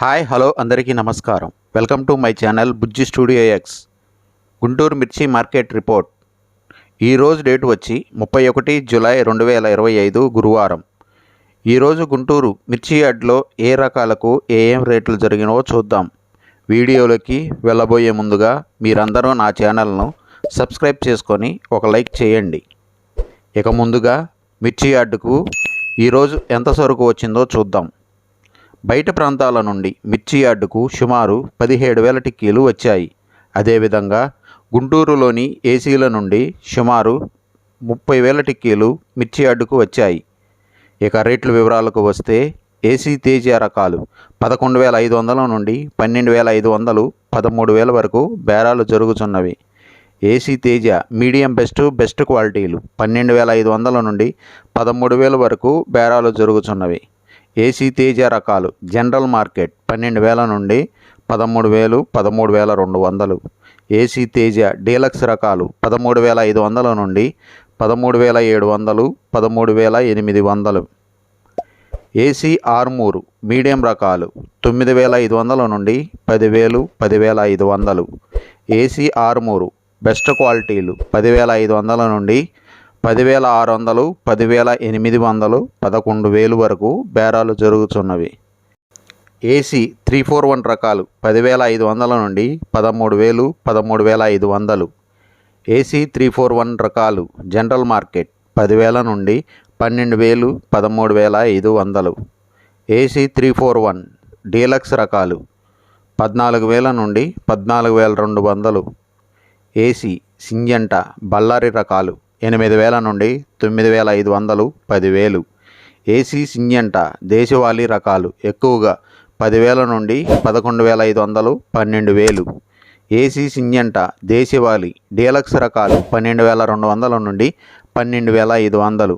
Hi hello అందరికీ నమస్కారం. Welcome to my channel Bujji studio X Guntur మిర్చి market report. ఈరోజు డేట్ వచ్చి ముప్పై ఒకటి జూలై రెండు వేల ఇరవై ఐదు గురువారం. ఈరోజు గుంటూరు మిర్చి యార్డ్లో ఏ రకాలకు ఏ ఏం రేట్లు జరిగినవో చూద్దాం. వీడియోలోకి వెళ్ళబోయే ముందుగా మీరందరూ నా ఛానల్ను సబ్స్క్రైబ్ చేసుకొని ఒక లైక్ చేయండి. ఇక ముందుగా మిర్చి యార్డుకు ఈరోజు ఎంత సరుకు వచ్చిందో చూద్దాం. బయట ప్రాంతాల నుండి మిర్చి యార్డుకు సుమారు పదిహేడు వేల టిక్కీలు వచ్చాయి. అదేవిధంగా గుంటూరులోని ఏసీల నుండి సుమారు ముప్పై వేల టిక్కీలు మిర్చి యార్డుకు వచ్చాయి. ఇక రేట్ల వివరాలకు వస్తే ఏసీ తేజ రకాలు పదకొండు వేల ఐదు వందల నుండి పన్నెండు వేల ఐదు వందలు పదమూడు వేల వరకు బేరాలు జరుగుతున్నవి. AC Teja medium best best క్వాలిటీలు పన్నెండు వేల ఐదు వందల నుండి పదమూడు వేల వరకు బేరాలు జరుగుతున్నవి. ఏసీ తేజ రకాలు జనరల్ మార్కెట్ పన్నెండు వేల నుండి పదమూడు వేలు పదమూడు వేల రెండు వందలు. ఏసీ తేజ డీలక్స్ రకాలు పదమూడు వేల ఐదు వందల నుండి పదమూడు వేల ఏడు వందలు పదమూడు వేల ఎనిమిది వందలు. ఏసీ ఆర్మూరు మీడియం రకాలు తొమ్మిది వేల ఐదు వందల నుండి పదివేలు పదివేల ఐదు వందలు. ఏసీ ఆర్మూరు బెస్ట్ క్వాలిటీలు పదివేల ఐదు వందల నుండి పదివేల ఆరు వందలు పదివేల ఎనిమిది వందలు పదకొండు వేలు వరకు బేరాలు జరుగుతున్నవి ఏసీ త్రీ ఫోర్ వన్ రకాలు పదివేల ఐదు వందల నుండి పదమూడు వేలు పదమూడు వేల ఐదు వందలు. ఏసీ త్రీ ఫోర్ వన్ రకాలు జనరల్ మార్కెట్ పదివేల నుండి పన్నెండు వేలు పదమూడు వేల ఐదు వందలు. AC three four one deluxe రకాలు పద్నాలుగు వేల నుండి పద్నాలుగు వేల రెండు వందలు. ఏసీ సింజంట బళ్ళారి రకాలు ఎనిమిది వేల నుండి తొమ్మిది వేల ఐదు వందలు పదివేలు. ఏసీ సింజంట దేశవాళీ రకాలు ఎక్కువగా పదివేల నుండి పదకొండు వేల ఐదు వందలు పన్నెండు వేలు ఏసీ సింజంట దేశవాళీ డీలక్స్ రకాలు పన్నెండు వేల రెండు వందల నుండి పన్నెండు వేల ఐదు వందలు.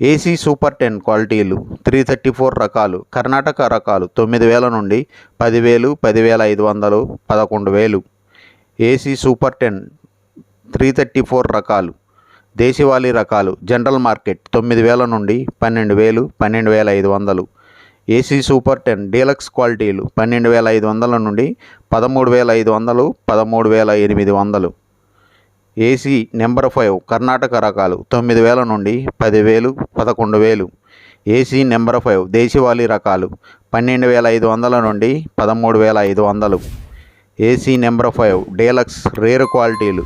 ఏసీ సూపర్ టెన్ క్వాలిటీలు త్రీ థర్టీ ఫోర్ రకాలు కర్ణాటక రకాలు తొమ్మిది వేల నుండి పదివేలు పదివేల ఐదు వందలు పదకొండు వేలు AC super ten three thirty four రకాలు దేశవాళీ రకాలు. జనరల్ మార్కెట్ తొమ్మిది వేల నుండి పన్నెండు వేలు పన్నెండు వేల ఐదు వందలు. ఏసీ సూపర్ టెన్ డీలక్స్ క్వాలిటీలు పన్నెండు వేల ఐదు వందల నుండి పదమూడు వేల ఐదు వందలు పదమూడు వేల ఎనిమిది వందలు. ఏసీ నెంబర్ ఫైవ్ కర్ణాటక రకాలు తొమ్మిది వేల నుండి పదివేలు పదకొండు వేలు. ఏసీ నెంబర్ ఫైవ్ దేశవాళీ రకాలు పన్నెండు వేల ఐదు వందల నుండి పదమూడు వేల ఐదు వందలు. AC number five deluxe rare క్వాలిటీలు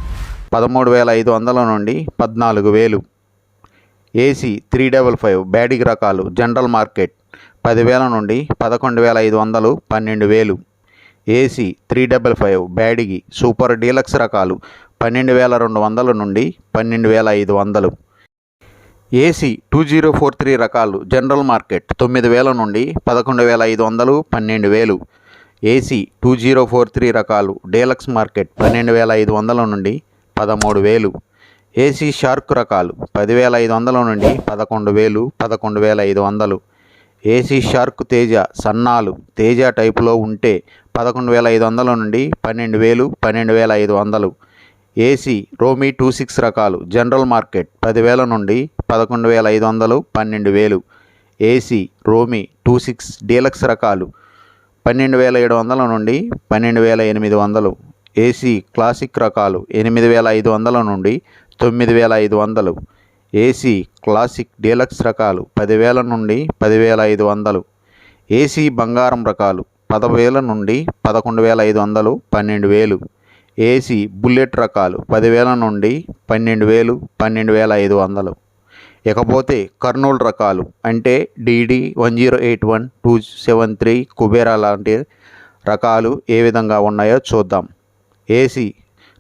పదమూడు వేల ఐదు వందల నుండి పద్నాలుగు వేలు. AC three double five Byadgi రకాలు జనరల్ మార్కెట్ పదివేల నుండి పదకొండు వేల ఐదు వందలు పన్నెండు వేలు. AC three double five Byadgi super deluxe రకాలు పన్నెండు వేల రెండు వందల నుండి పన్నెండు వేల ఐదు వందలు. AC two zero four three రకాలు జనరల్ మార్కెట్ తొమ్మిది వేల నుండి పదకొండు వేల ఐదు వందలు పన్నెండు వేలు. AC two zero four three రకాలు డీలక్స్ మార్కెట్ పన్నెండు వేల ఐదు వందల నుండి పదమూడు వేలు. ఏసీ షార్క్ రకాలు పదివేల ఐదు వందల నుండి పదకొండు వేలు పదకొండు వేల ఐదు వందలు. ఏసీ షార్క్ తేజ సన్నాలు తేజ టైపులో ఉంటే పదకొండు వేల ఐదు వందల నుండి పన్నెండు వేలు పన్నెండు వేల ఐదు వందలు. ఏసీ రోమీ టూ సిక్స్ రకాలు జనరల్ మార్కెట్ పదివేల నుండి పదకొండు వేల ఐదు వందలు పన్నెండు వేలు. AC Romi two six deluxe రకాలు పన్నెండు వేల ఏడు వందల నుండి పన్నెండు వేల ఎనిమిది వందలు. ఏసీ క్లాసిక్ రకాలు ఎనిమిది వేల ఐదు వందల నుండి తొమ్మిది వేల ఐదు వందలు. ఏసీ క్లాసిక్ డీలక్స్ రకాలు పదివేల నుండి పదివేల ఐదు వందలు. ఏసీ బంగారం రకాలు పదవేల నుండి పదకొండు వేల ఐదు వందలు పన్నెండు వేలు. ఏసీ బుల్లెట్ రకాలు పదివేల నుండి పన్నెండు వేలు పన్నెండు వేల ఐదు వందలు. ఇకపోతే కర్నూలు రకాలు అంటే DD one zero eight one two seven three Kubera లాంటి రకాలు ఏ విధంగా ఉన్నాయో చూద్దాం. ఏసీ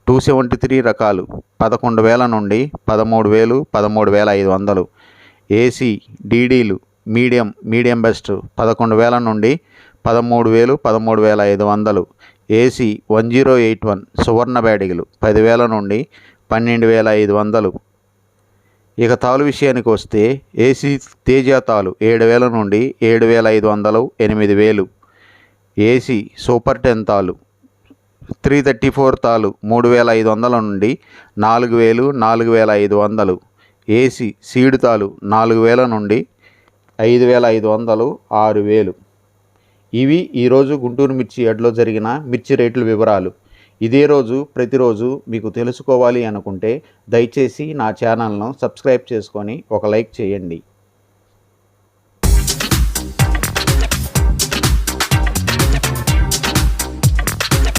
టూ సెవెంటీ త్రీ రకాలు పదకొండు వేల నుండి పదమూడు వేలు పదమూడు వేల ఐదు వందలు. ఏసీ డీడీలు మీడియం మీడియం బెస్ట్ పదకొండు వేల నుండి పదమూడు వేలు పదమూడు వేల ఐదు వందలు. AC one zero eight one Suvarna బ్యాడిగులు పదివేల నుండి పన్నెండు వేల ఐదు వందలు. ఇక తాలు విషయానికి వస్తే ఏసీ తేజ తాలు ఏడు వేల నుండి ఏడు వేల ఐదు వందలు ఎనిమిది వేలు. ఏసీ సూపర్ టెన్ తాలు త్రీ థర్టీ ఫోర్ తాలు మూడు వేల ఐదు వందల నుండి నాలుగు వేలు నాలుగు వేల ఐదు వందలు. ఏసీ సీడు తాలు నాలుగు వేల నుండి ఐదు వేల ఐదు వందలు ఆరు వేలు. ఇవి ఈరోజు గుంటూరు మిర్చి ఎడ్లో జరిగిన మిర్చి రేట్ల వివరాలు. ఇదే రోజు ప్రతిరోజు మీకు తెలుసుకోవాలి అనుకుంటే దయచేసి నా ఛానల్ను సబ్స్క్రైబ్ చేసుకొని ఒక లైక్ చేయండి.